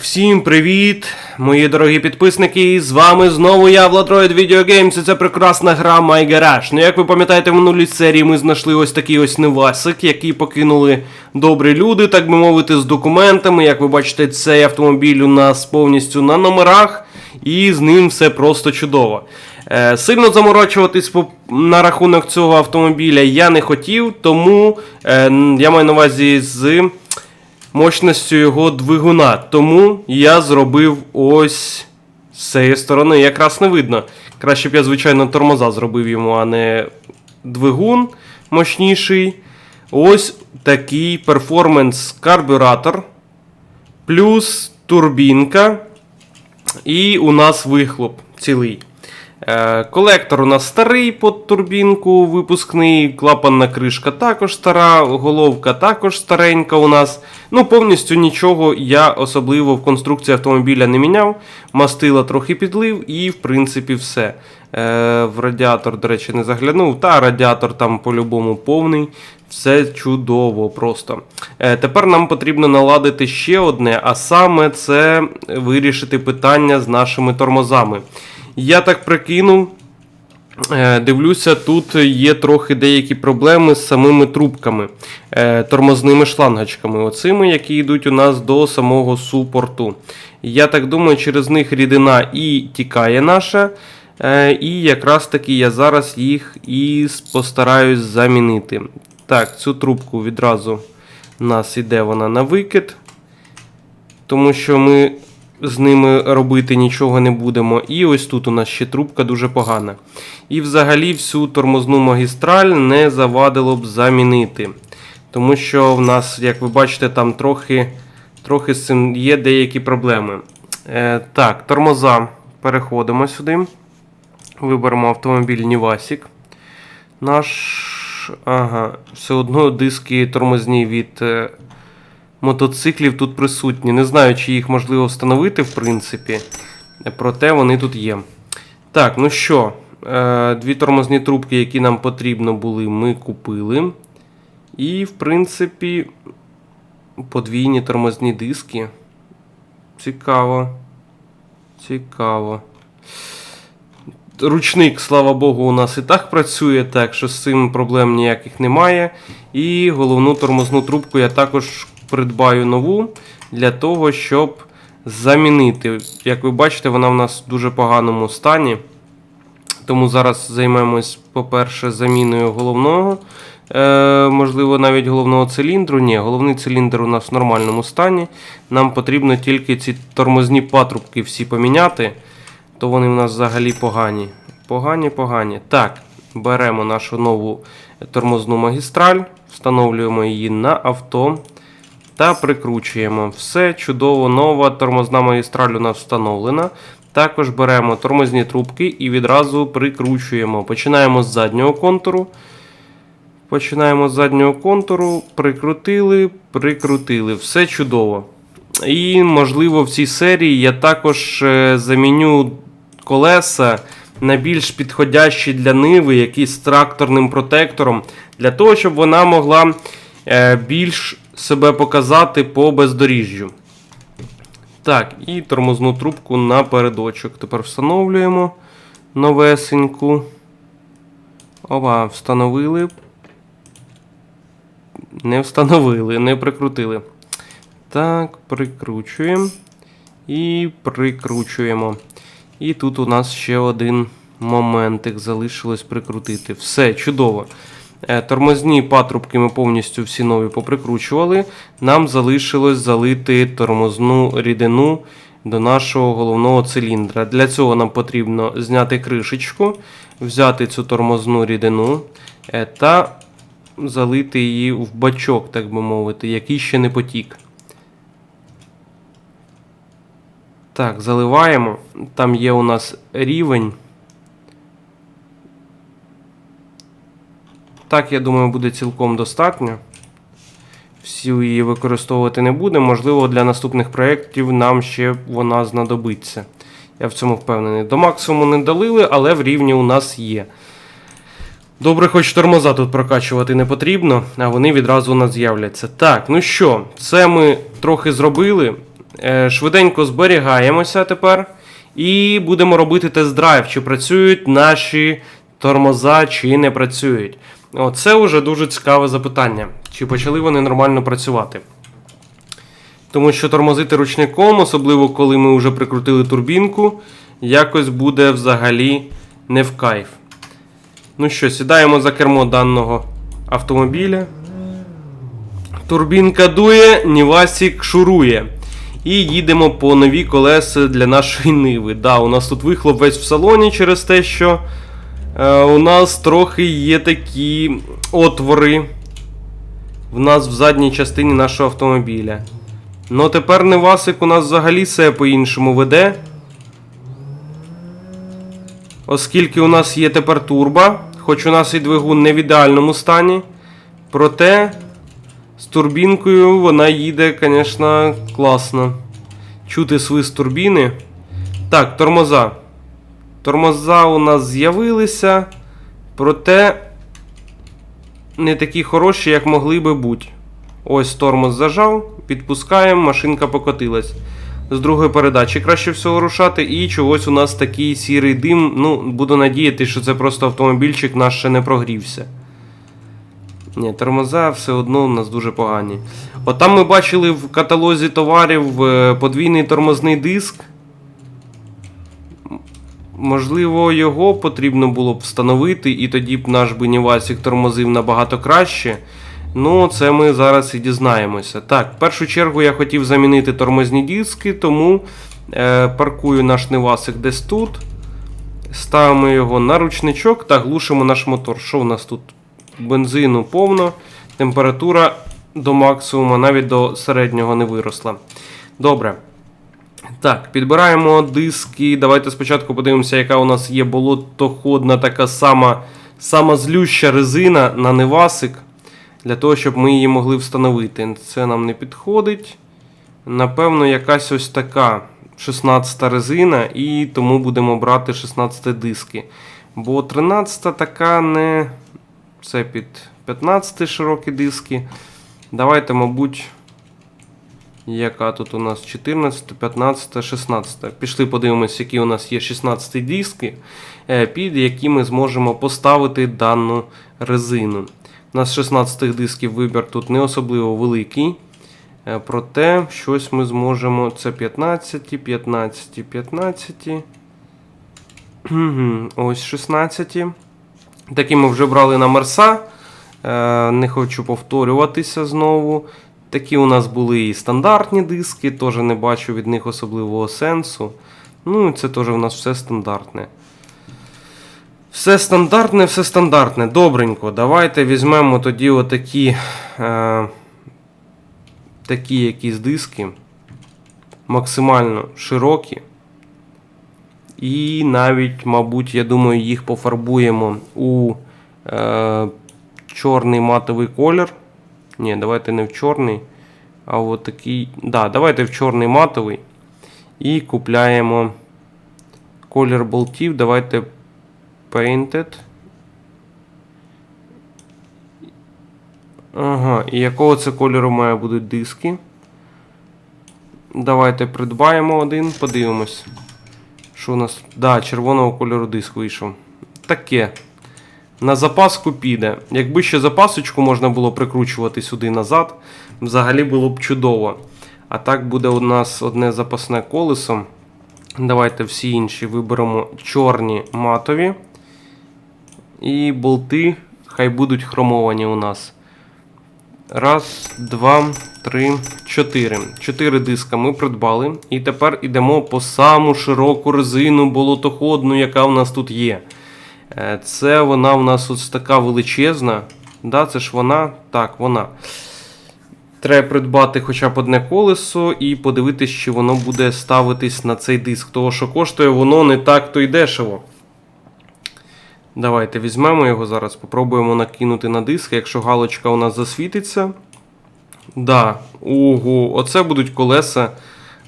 Всім привіт, мої дорогі підписники. З вами знову я, Владроїд Games, і це прекрасна гра My Garage. Ну, як ви пам'ятаєте, в минулій серії ми знайшли ось такий ось невасик, який покинули добрі люди, так би мовити, з документами. Як ви бачите, цей автомобіль у нас повністю на номерах, і з ним все просто чудово. Е, Сильно заморочуватись по- на рахунок цього автомобіля я не хотів, тому е, я маю на увазі з мощністю його двигуна. Тому я зробив ось з цієї сторони. Якраз не видно. Краще б я, звичайно, тормоза зробив йому, а не двигун мощніший. Ось такий перформанс-карбюратор. Плюс турбінка. І у нас вихлоп цілий. Е, колектор у нас старий під турбінку, випускний, клапанна кришка також стара, головка також старенька у нас. Ну, повністю нічого я особливо в конструкції автомобіля не міняв. Мастила трохи підлив і, в принципі, все. Е, в радіатор, до речі, не заглянув. Та радіатор там по-любому повний. Все чудово просто. Е, тепер нам потрібно наладити ще одне, а саме це вирішити питання з нашими тормозами. Я так прикинув. Е, Дивлюся, тут є трохи деякі проблеми з самими трубками, е, тормозними шлангочками, оцими, які йдуть у нас до самого супорту. Я так думаю, через них рідина і тікає наша. е, І якраз таки я зараз їх і постараюсь замінити. Так, цю трубку відразу у нас іде вона на викид, тому що ми з ними робити нічого не будемо. І ось тут у нас ще трубка дуже погана. І взагалі всю тормозну магістраль не завадило б замінити. Тому що в нас, як ви бачите, там трохи, трохи з цим є деякі проблеми. Е, так, тормоза. Переходимо сюди. Виберемо автомобіль Нівасік. Наш. Ага, все одно диски тормозні від е, мотоциклів тут присутні. Не знаю, чи їх можливо встановити, в принципі. Проте вони тут є. Так, ну що, е, дві тормозні трубки, які нам потрібно були, ми купили. І, в принципі, подвійні тормозні диски. Цікаво. Цікаво. Ручник, слава Богу, у нас і так працює, так що з цим проблем ніяких немає. І головну тормозну трубку я також придбаю нову для того, щоб замінити. Як ви бачите, вона в нас в дуже поганому стані. Тому зараз займемось, по-перше, заміною головного. Е, можливо, навіть головного циліндру. Ні, головний циліндр у нас в нормальному стані. Нам потрібно тільки ці тормозні патрубки всі поміняти, то вони в нас взагалі погані. Погані, погані. Так, беремо нашу нову тормозну магістраль, встановлюємо її на авто та прикручуємо. Все чудово, нова тормозна магістраль у нас встановлена. Також беремо тормозні трубки і відразу прикручуємо. Починаємо з заднього контуру. Починаємо з заднього контуру, прикрутили, прикрутили. Все чудово. І, можливо, в цій серії я також е, заміню колеса на більш підходящі для ниви, якісь з тракторним протектором, для того, щоб вона могла е, більш себе показати по бездоріжжю. Так, і тормозну трубку на передочок. Тепер встановлюємо новесеньку. Ова, встановили. Не встановили, не прикрутили. Так, прикручуємо. І прикручуємо. І тут у нас ще один моментик залишилось прикрутити. Все, чудово. Е, Тормозні патрубки ми повністю всі нові поприкручували. Нам залишилось залити тормозну рідину до нашого головного циліндра. Для цього нам потрібно зняти кришечку, взяти цю тормозну рідину е, та залити її в бачок, так би мовити, який ще не потік. Так, заливаємо. Там є у нас рівень. Так, я думаю, буде цілком достатньо. Всю її використовувати не будемо. Можливо, для наступних проєктів нам ще вона знадобиться. Я в цьому впевнений. До максимуму не долили, але в рівні у нас є. Добре, хоч тормоза тут прокачувати не потрібно, а вони відразу у нас з'являться. Так, ну що, це ми трохи зробили. Е, швиденько зберігаємося тепер. І будемо робити тест-драйв, чи працюють наші тормоза, чи не працюють. Оце вже дуже цікаве запитання. Чи почали вони нормально працювати? Тому що тормозити ручником, особливо коли ми вже прикрутили турбінку, якось буде взагалі не в кайф. Ну що, сідаємо за кермо даного автомобіля. Турбінка дує, Нівасік шурує. І їдемо по нові колеса для нашої ниви. Да, у нас тут вихлоп весь в салоні через те, що у нас трохи є такі отвори в нас в задній частині нашого автомобіля. Ну тепер Невасик у нас взагалі все по-іншому веде. Оскільки у нас є тепер турба, хоч у нас і двигун не в ідеальному стані. Проте з турбінкою вона їде, звісно, класно. Чути свист турбіни. Так, тормоза. Тормоза у нас з'явилися, проте не такі хороші, як могли би бути. Ось тормоз зажав, підпускаємо, машинка покотилась. З другої передачі краще всього рушати, і чогось у нас такий сірий дим. Ну, буду надіятися, що це просто автомобільчик наш ще не прогрівся. Ні, тормоза все одно у нас дуже погані. От там ми бачили в каталозі товарів е, подвійний тормозний диск. Можливо, його потрібно було б встановити, і тоді б наш Бенівасік тормозив набагато краще. Ну, це ми зараз і дізнаємося. Так, в першу чергу я хотів замінити тормозні диски, тому е, паркую наш Невасик десь тут. Ставимо його на ручничок та глушимо наш мотор. Що у нас тут? Бензину повно, температура до максимуму, навіть до середнього не виросла. Добре. Так, підбираємо диски. Давайте спочатку подивимося, яка у нас є болотоходна така сама, сама злюща резина на Невасик. Для того, щоб ми її могли встановити. Це нам не підходить. Напевно, якась ось така 16 резина, і тому будемо брати 16 диски. Бо 13 така не. Це під 15 широкі диски. Давайте, мабуть. Яка тут у нас 14, 15, 16. Пішли подивимось, які у нас є 16 диски, е, під які ми зможемо поставити дану резину. У нас 16 дисків вибір тут не особливо великий. Е, Проте щось ми зможемо. Це 15, 15, 15. Ось 16. Такі ми вже брали на Мерса. Е, Не хочу повторюватися знову. Такі у нас були і стандартні диски, теж не бачу від них особливого сенсу. Ну, і це теж у нас все стандартне. Все стандартне, все стандартне. Добренько. Давайте візьмемо тоді отакі е, такі якісь диски. Максимально широкі. І навіть, мабуть, я думаю, їх пофарбуємо у е, чорний матовий колір. Ні, давайте не в чорний, а от такий. Да, давайте в чорний матовий. І купляємо колір болтів. Давайте Painted. Ага, і якого це кольору має бути диски? Давайте придбаємо один, подивимось. Що у нас? Да, червоного кольору диск вийшов. Таке. На запаску піде. Якби ще запасочку можна було прикручувати сюди назад, взагалі було б чудово. А так буде у нас одне запасне колесо. Давайте всі інші виберемо чорні матові. І болти хай будуть хромовані у нас. Раз, два, три, чотири. Чотири диска ми придбали. І тепер йдемо по саму широку резину болотоходну, яка у нас тут є. Е, Це вона у нас ось така величезна. Да, це ж вона? Так, вона. Треба придбати хоча б одне колесо і подивитись, чи воно буде ставитись на цей диск. Того, що коштує воно не так то й дешево. Давайте візьмемо його зараз, попробуємо накинути на диск. Якщо галочка у нас засвітиться. Да, ого, оце будуть колеса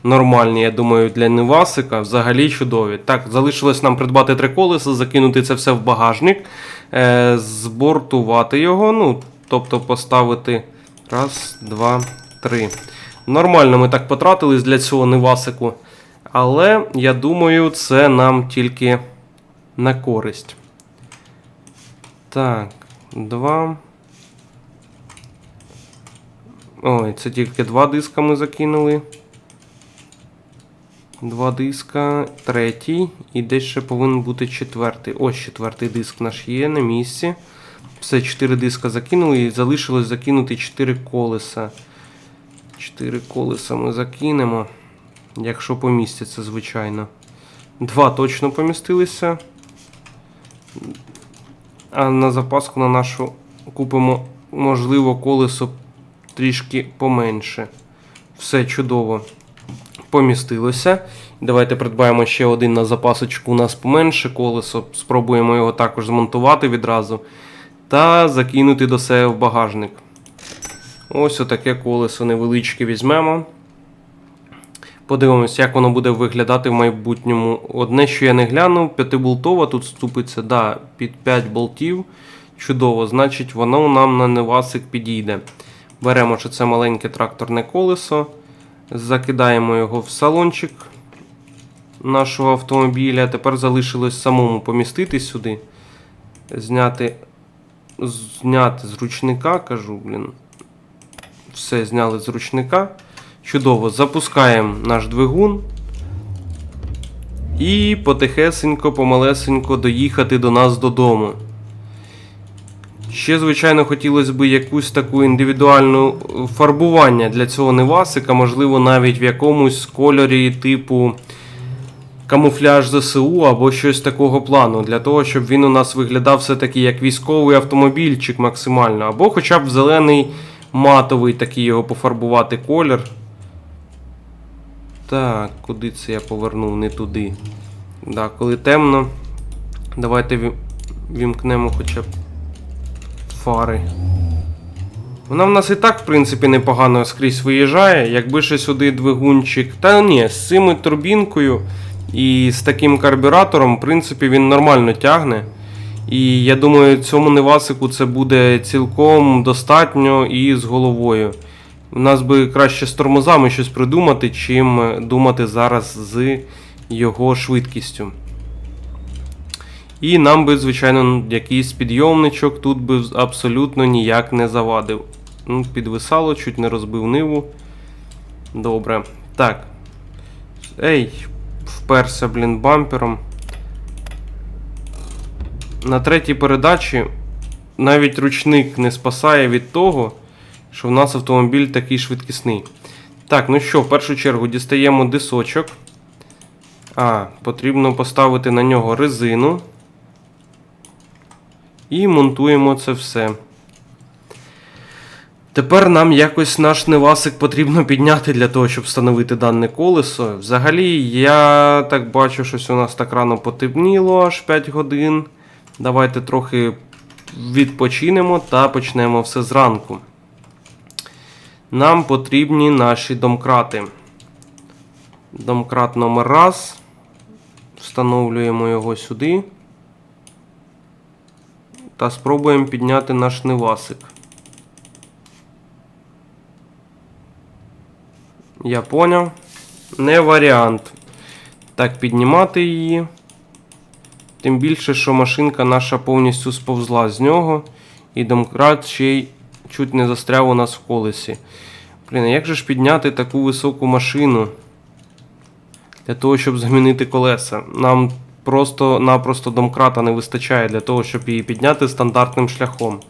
нормальні, я думаю, для Невасика. Взагалі чудові. Так, залишилось нам придбати три колеса, закинути це все в багажник, е, збортувати його. Ну, тобто поставити. Раз, два, три. Нормально ми так потратились для цього невасику. Але я думаю, це нам тільки на користь. Так, два. Ой, це тільки два диска ми закинули. Два диска, третій. І десь ще повинен бути четвертий. Ось четвертий диск наш є на місці. Все, чотири диска закинули і залишилось закинути чотири колеса. Чотири колеса ми закинемо. Якщо помістяться, звичайно. Два точно помістилися. А на запаску на нашу купимо, можливо, колесо трішки поменше. Все чудово. Помістилося. Давайте придбаємо ще один на запасочку. У нас поменше колесо. Спробуємо його також змонтувати відразу. Та закинути до себе в багажник. Ось отаке колесо невеличке візьмемо. Подивимось, як воно буде виглядати в майбутньому. Одне, що я не глянув, п'ятиболтова тут ступиться, да, під 5 болтів. Чудово, значить, воно нам на невасик підійде. Беремо що це маленьке тракторне колесо, закидаємо його в салончик нашого автомобіля. Тепер залишилось самому помістити сюди, зняти, зняти з ручника, кажу, блін. Все зняли з ручника. Чудово, запускаємо наш двигун. І потихесенько, помалесенько доїхати до нас додому. Ще, звичайно, хотілося б якусь таку індивідуальну е, фарбування для цього невасика, можливо, навіть в якомусь кольорі типу камуфляж ЗСУ або щось такого плану, для того, щоб він у нас виглядав все-таки як військовий автомобільчик максимально, або хоча б зелений матовий такий його пофарбувати колір. Так, куди це я повернув? Не туди. Да, коли темно, давайте вімкнемо хоча б фари. Вона в нас і так, в принципі, непогано скрізь виїжджає. Якби ще сюди двигунчик. Та ні, з цими турбінкою і з таким карбюратором, в принципі, він нормально тягне. І я думаю, цьому невасику це буде цілком достатньо і з головою. У нас би краще з тормозами щось придумати, чим думати зараз з його швидкістю. І нам би, звичайно, якийсь підйомничок тут би абсолютно ніяк не завадив. Ну, Підвисало, чуть не розбив ниву. Добре. Так. Ей, вперся, блін, бампером. На третій передачі навіть ручник не спасає від того, що в нас автомобіль такий швидкісний. Так, ну що, в першу чергу дістаємо дисочок. А, потрібно поставити на нього резину. І монтуємо це все. Тепер нам якось наш невасик потрібно підняти для того, щоб встановити дане колесо. Взагалі, я так бачу, що у нас так рано потемніло аж 5 годин. Давайте трохи відпочинемо та почнемо все зранку. Нам потрібні наші домкрати. Домкрат номер раз. Встановлюємо його сюди. Та спробуємо підняти наш невасик. Я поняв. Не варіант. Так, піднімати її. Тим більше, що машинка наша повністю сповзла з нього. І домкрат ще й чуть не застряв у нас в колесі. Блін, а як же ж підняти таку високу машину? Для того, щоб замінити колеса. Нам просто-напросто домкрата не вистачає для того, щоб її підняти стандартним шляхом.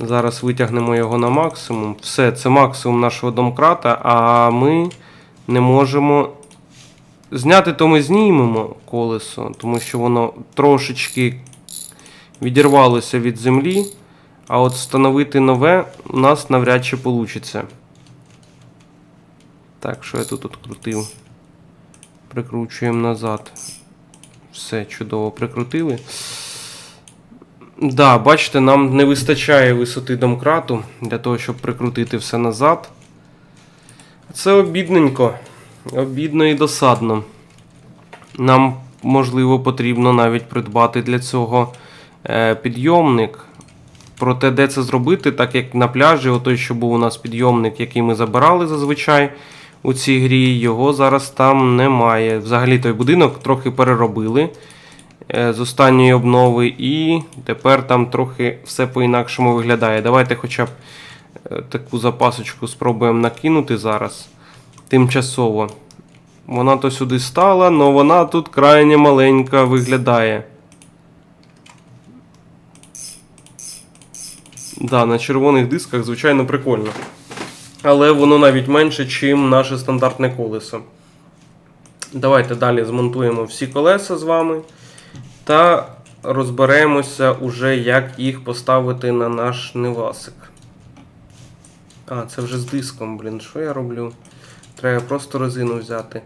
Зараз витягнемо його на максимум. Все, це максимум нашого домкрата, а ми не можемо. Зняти то ми знімемо колесо, тому що воно трошечки відірвалося від землі. А от встановити нове у нас навряд чи вийде. Так, що я тут открутив? Прикручуємо назад. Все, чудово прикрутили. Да, бачите, нам не вистачає висоти домкрату для того, щоб прикрутити все назад. Це обідненько. Обідно і досадно. Нам, можливо, потрібно навіть придбати для цього е, підйомник. Проте, де це зробити, так як на пляжі, отой, що був у нас підйомник, який ми забирали зазвичай у цій грі, його зараз там немає. Взагалі той будинок трохи переробили е, з останньої обнови, і тепер там трохи все по-інакшому виглядає. Давайте хоча б е, таку запасочку спробуємо накинути зараз тимчасово. Вона то сюди стала, але вона тут крайне маленька виглядає. Да, на червоних дисках, звичайно, прикольно. Але воно навіть менше, ніж наше стандартне колесо. Давайте далі змонтуємо всі колеса з вами та розберемося уже, як їх поставити на наш невасик. А, це вже з диском, блін, що я роблю? Треба просто резину взяти.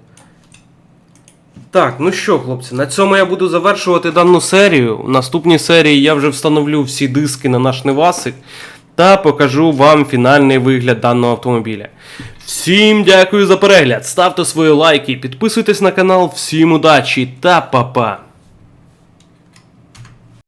Так, ну що, хлопці, на цьому я буду завершувати дану серію. В наступній серії я вже встановлю всі диски на наш Невасик та покажу вам фінальний вигляд даного автомобіля. Всім дякую за перегляд, ставте свої лайки, підписуйтесь на канал, всім удачі та па-па!